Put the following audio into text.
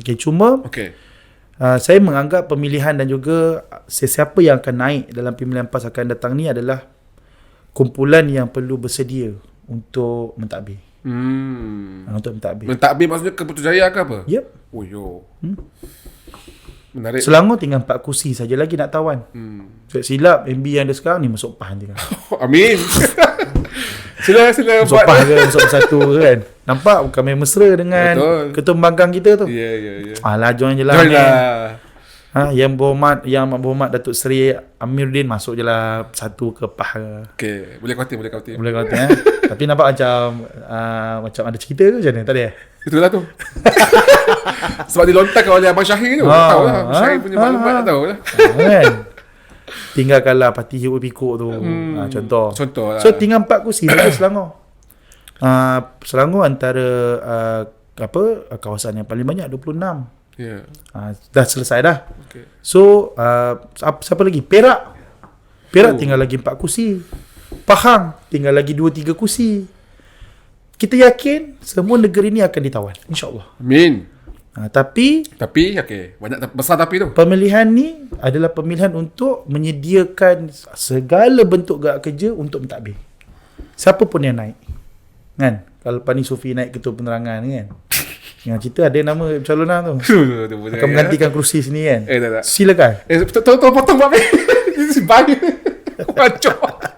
Okay, cuma Okey. uh, saya menganggap pemilihan dan juga sesiapa yang akan naik dalam pemilihan PAS akan datang ni adalah kumpulan yang perlu bersedia untuk mentadbir. Hmm. Uh, untuk mentadbir. Mentadbir maksudnya Keputrajaya ke apa? Yep. Oh yo. Menarik. Selangor tinggal 4 kursi saja lagi nak tawan. Hmm. Tak silap MB yang ada sekarang ni masuk PAS nanti kan. Amin. sila sila Masuk buat. PAS ke masuk satu ke kan. Nampak bukan main mesra dengan Betul. ketua pembangkang kita tu. Ya ya ya. Alah join je lah. Join lah. Ha, yang berhormat yang amat berhormat Datuk Seri Amiruddin masuk je lah satu ke PAH ke. Okey, boleh khawatir, boleh khawatir. Boleh kata eh. Tapi nampak macam uh, macam ada cerita ke macam? Tak ada eh? Itulah tu. Sebab dilontarkan oleh Abang Syahir tu. Ah, tahu lah. Abang ah, Syahir punya maklumat tak tahu lah. Ha, kan? Tinggalkanlah parti hirup pikuk tu. Hmm. Ha, contoh. Contoh lah. So tinggal empat kursi Selangor. Uh, Selangor antara uh, apa uh, kawasan yang paling banyak 26. Ya. Uh, dah selesai dah. Okey. So uh, siapa, lagi? Perak. Perak Oh. tinggal lagi 4 kursi. Pahang tinggal lagi 2 3 kursi. Kita yakin semua negeri ni akan ditawan insyaallah. Amin. Uh, tapi Tapi okey, banyak besar tapi tu. pemilihan ni adalah pemilihan untuk menyediakan segala bentuk gerak kerja untuk mentadbir. Siapa pun yang naik. Kan? Kalau Pani Sufi naik ketua penerangan ni kan. Yang cerita ada nama pencalonan tu. Akan menggantikan kerusi sini kan. Eh tak tak. Silakan. Eh tolong potong Pak. Ini si bayi. Kacau.